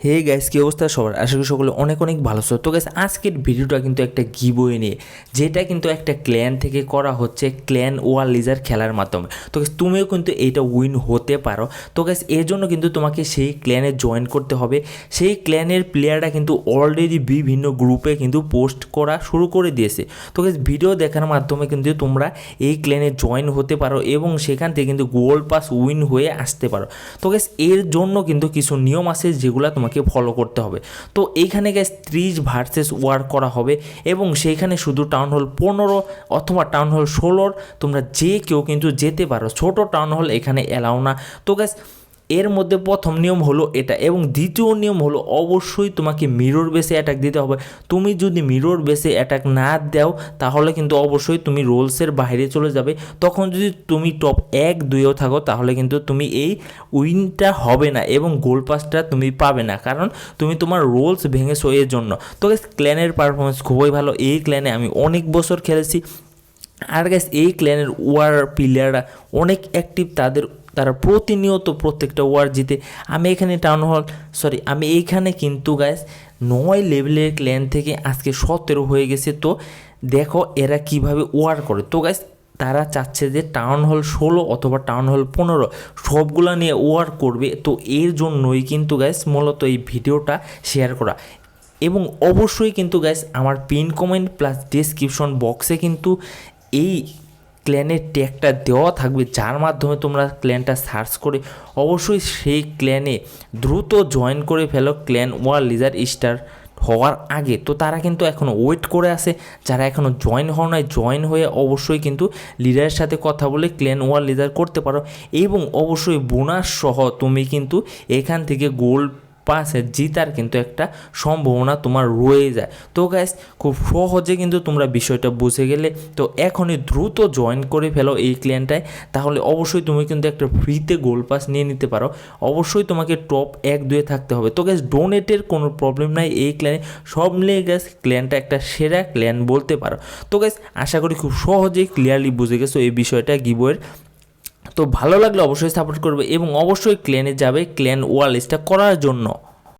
হে gas কী অবস্থা সবার? আশা করি সকলে অনেক অনেক ভালো ছিল তো গ্যাস আজকের ভিডিওটা কিন্তু একটা গিবই নিয়ে, যেটা কিন্তু একটা ক্ল্যান থেকে করা হচ্ছে ক্ল্যান ওয়ার লিজার খেলার মাধ্যমে। তো গাইস তুমিও কিন্তু এইটা উইন হতে পারো। তো গ্যাস এর জন্য কিন্তু তোমাকে সেই ক্ল্যানে জয়েন করতে হবে। সেই ক্ল্যানের প্লেয়াররা কিন্তু অলরেডি বিভিন্ন গ্রুপে কিন্তু পোস্ট করা শুরু করে দিয়েছে। তো গাইস ভিডিও দেখার মাধ্যমে কিন্তু তোমরা এই ক্ল্যানে জয়েন হতে পারো এবং সেখান থেকে কিন্তু গোল্ড পাস উইন হয়ে আসতে পারো। তো গাইস এর জন্য কিন্তু কিছু নিয়ম আছে যেগুলো তোমাকে ফলো করতে হবে। তো এইখানে গ্যাস ত্রিশ ভার্সেস ওয়ার করা হবে এবং সেইখানে শুধু টাউন হল পনেরো অথবা টাউন হল ষোলোর তোমরা যে কেউ কিন্তু যেতে পারো। ছোট টাউন হল এখানে অ্যালাও না। তো গ্যাস এর মধ্যে প্রথম নিয়ম হলো এটা এবং দ্বিতীয় নিয়ম হলো অবশ্যই তোমাকে মিরর বেসে অ্যাটাক দিতে হবে। তুমি যদি মিরর বেসে অ্যাটাক না দাও, তাহলে কিন্তু অবশ্যই তুমি রোলসের বাইরে চলে যাবে। তখন যদি তুমি টপ এক দুইও থাকো, তাহলে কিন্তু তুমি এই উইনটা হবে না এবং গোল পাসটা তুমি পাবে না। কারণ তুমি তোমার রোলস ভেঙেছো এর জন্য। তো ক্ল্যানের পারফরমেন্স খুবই ভালো। এই ক্ল্যানে আমি অনেক বছর খেলেছি। আর গ্যাস এই ক্ল্যানের ওয়ার প্লেয়াররা অনেক অ্যাক্টিভ তাদের, তারা প্রতিনিয়ত প্রত্যেকটা ওয়ার জিতে। আমি এখানে টাউন হল সরি আমি এইখানে কিন্তু গ্যাস নয় লেভেলের ক্ল্যান থেকে আজকে সতেরো হয়ে গেছে। তো দেখো এরা কীভাবে ওয়ার করে। তো গ্যাস তারা চাচ্ছে যে টাউন হল ষোলো অথবা টাউন হল পনেরো সবগুলো নিয়ে ওয়ার করবে। তো এর জন্যই কিন্তু গ্যাস মূলত এই ভিডিওটা শেয়ার করা। এবং অবশ্যই কিন্তু গ্যাস আমার পিন কমেন্ট প্লাস ডিসক্রিপশন বক্সে কিন্তু এই ক্ল্যানের ট্যাগটা দেওয়া থাকবে, যার মাধ্যমে তোমরা ক্ল্যানটা সার্চ করে অবশ্যই সেই ক্ল্যানে দ্রুত জয়েন করে ফেলো ক্ল্যান ওয়ার লিজার স্টার হওয়ার আগে। তো তারা কিন্তু এখনও ওয়েট করে আছে, যারা এখনও জয়েন হওয়া নয় জয়েন হয়ে অবশ্যই কিন্তু লিডারের সাথে কথা বলে ক্ল্যান ওয়ার লিডার করতে পারো। এবং অবশ্যই বোনাস সহ তুমি কিন্তু এখান থেকে গোল্ড পাশে জিতার কিন্তু একটা সম্ভাবনা তোমার রয়ে যায়। তো গ্যাস খুব সহজে কিন্তু তোমরা বিষয়টা বুঝে গেলে। তো এখনই দ্রুত জয়েন করে ফেলো এই ক্লিয়ানটায় তাহলে অবশ্যই তুমি কিন্তু একটা ফ্রিতে গোল পাস নিয়ে নিতে পারো। অবশ্যই তোমাকে টপ এক, দুয়ে থাকতে হবে। তো গ্যাস ডোনেটের কোনো প্রবলেম নাই এই ক্ল্যানে সব মিলিয়ে গ্যাস ক্ল্যানটা একটা সেরা ক্ল্যান বলতে পারো। তো গ্যাস আশা করি খুব সহজেই ক্লিয়ারলি বুঝে গেছো এই বিষয়টা গিবোয়ের তো ভালো লাগলে অবশ্যই সাপোর্ট করবে এবং অবশ্যই ক্লেনে যাবে ক্লেন ওয়ার লিস্টটা করার জন্য।